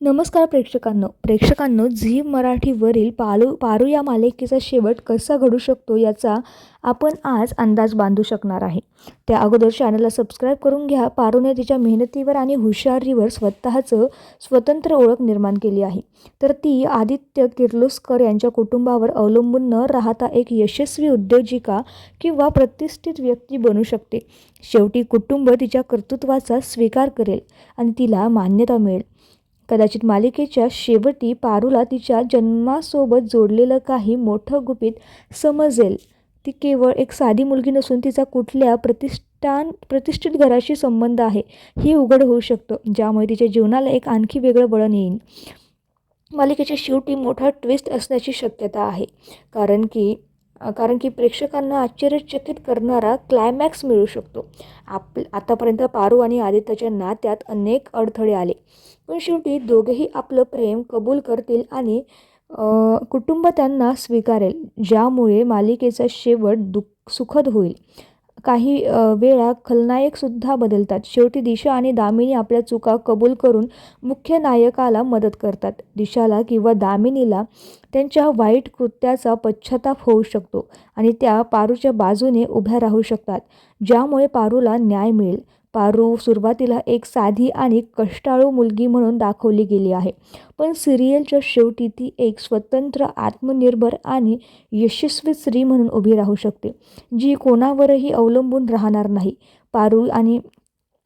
नमस्कार प्रेक्षकांनो. प्रेक्षकांनो झी मराठीवरील पालू पारू या मालिकेचा शेवट कसा घडू शकतो याचा आपण आज अंदाज बांधू शकणार आहे. त्या अगोदर चॅनलला सबस्क्राईब करून घ्या. पारूने तिच्या मेहनतीवर आणि हुशारीवर स्वतःचं स्वतंत्र ओळख निर्माण केली आहे. तर ती आदित्य किर्लोस्कर यांच्या कुटुंबावर अवलंबून न राहता एक यशस्वी उद्योजिका किंवा प्रतिष्ठित व्यक्ती बनू शकते. शेवटी कुटुंब तिच्या कर्तृत्वाचा स्वीकार करेल आणि तिला मान्यता मिळेल. कदाचित मालिकेच्या शेवटी पारूला तिच्या जन्मासोबत जोडलेलं काही मोठं गुपित समजेल. ती केवळ एक साधी मुलगी नसून तिचा कुठल्या प्रतिष्ठान प्रतिष्ठित घराशी संबंध आहे हे उघड होऊ शकतं ज्यामुळे तिच्या जीवनाला एक आणखी वेगळं वळण येईल. मालिकेच्या शेवटी मोठा ट्विस्ट असण्याची शक्यता आहे कारण की कारण की प्रेक्षकांना आश्चर्यचकित करणारा क्लायमॅक्स मिळू शकतो. आप आतापर्यंत पारू आणि आदित्यच्या नात्यात अनेक अडथळे आले. पण शेवटी दोघेही आपलं प्रेम कबूल करतील आणि कुटुंब त्यांना स्वीकारेल ज्यामुळे मालिकेचा शेवट दुःख सुखद होईल. काही वेळा खलनायकसुद्धा बदलतात. शेवटी दिशा आणि दामिनी आपल्या चुका कबूल करून मुख्य नायकाला मदत करतात. दिशाला किंवा दामिनीला त्यांच्या वाईट कृत्याचा पश्चाताप होऊ शकतो आणि त्या पारूच्या बाजूने उभ्या राहू शकतात ज्यामुळे पारूला न्याय मिळेल. पारू सुरुवातीला एक साधी आणि कष्टाळू मुलगी म्हणून दाखवली गेली आहे. पण सिरियलच्या शेवटी ती एक स्वतंत्र आत्मनिर्भर आणि यशस्वी स्त्री म्हणून उभी राहू शकते जी कोणावरही अवलंबून राहणार नाही. पारू आणि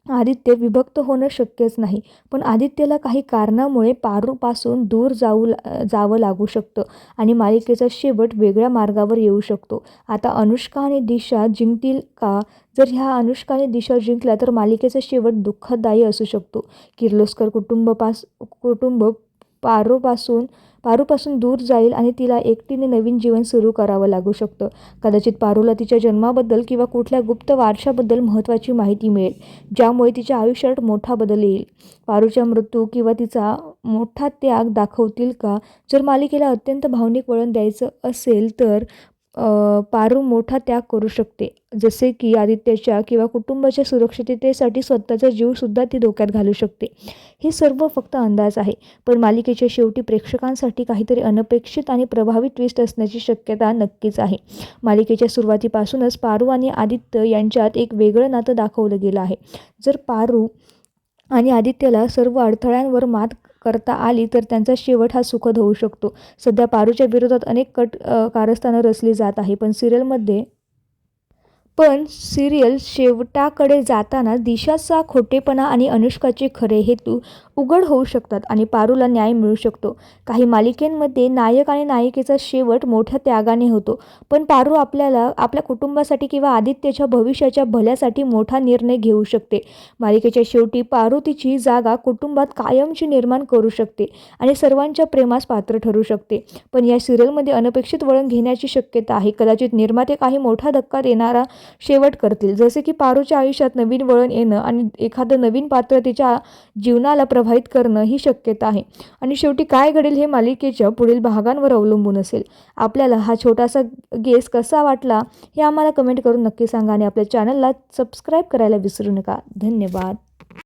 आदित्य विभक्त होणं शक्यच नाही. पण आदित्यला काही कारणामुळे पारूपासून दूर जाऊ जावं लागू शकतं आणि मालिकेचा शेवट वेगळ्या मार्गावर येऊ शकतो. आता अनुष्का आणि दिशा जिंकतील का? जर ह्या अनुष्काने दिशा जिंकल्या तर मालिकेचा शेवट दुःखदायी असू शकतो. किर्लोस्कर कुटुंबपास कुटुंब पारोपासून पारूपासून दूर जाईल आणि तिला एकटीने नवीन जीवन सुरू करावं लागू शकतं. कदाचित पारूला तिच्या जन्माबद्दल किंवा कुठल्या गुप्त वारशाबद्दल महत्त्वाची माहिती मिळेल ज्यामुळे तिच्या आयुष्यात मोठा बदल येईल. पारूच्या मृत्यू किंवा तिचा मोठा त्याग दाखवतील का? जर मालिकेला अत्यंत भावनिक वळण द्यायचं असेल तर पारू मोठा त्याग करू शकते. जसे की आदित्याच्या किंवा कुटुंबाच्या सुरक्षिततेसाठी स्वतःचा जीवसुद्धा ती धोक्यात घालू शकते. हे सर्व फक्त अंदाज आहे. पण मालिकेच्या शेवटी प्रेक्षकांसाठी काहीतरी अनपेक्षित आणि प्रभावी ट्विस्ट असण्याची शक्यता नक्कीच आहे. मालिकेच्या सुरुवातीपासूनच पारू आणि आदित्य यांच्यात एक वेगळं नातं दाखवलं गेलं आहे. जर पारू आणि आदित्यला सर्व अडथळ्यांवर मात करता आली तर त्यांचा शेवट हा सुखद होऊ शकतो. सध्या पारूच्या विरोधात अनेक कट कारस्थानं रचली जात आहे पण सिरियलमध्ये पण सिरियल शेवटाकडे जाताना दिशाचा खोटेपणा आणि अनुष्काचे खरे हेतू उघड होऊ शकतात आणि पारूला न्याय मिळू शकतो. काही मालिकेंमध्ये नायक आणि नायिकेचा शेवट मोठ्या त्यागाने होतो पण पारू आपल्याला आपल्या कुटुंबासाठी किंवा आदित्यच्या भविष्याच्या भल्यासाठी मोठा निर्णय घेऊ शकते. मालिकेच्या शेवटी पारू तिची जागा कुटुंबात कायमची निर्माण करू शकते आणि सर्वांच्या प्रेमास पात्र ठरू शकते. पण या सिरियलमध्ये अनपेक्षित वळण घेण्याची शक्यता आहे. कदाचित निर्माते काही मोठा धक्का देणारा शेवट करतील. जसे की पारूच्या आयुष्यात नवीन वळण येणं आणि एखादं नवीन पात्र तिच्या जीवनाला प्रभावित करणं ही शक्यता आहे. आणि शेवटी काय घडेल हे मालिकेच्या पुढील भागांवर अवलंबून असेल. आपल्याला हा छोटासा गेस कसा वाटला हे आम्हाला कमेंट करून नक्की सांगा आणि आपल्या चॅनलला सबस्क्राईब करायला विसरू नका. धन्यवाद.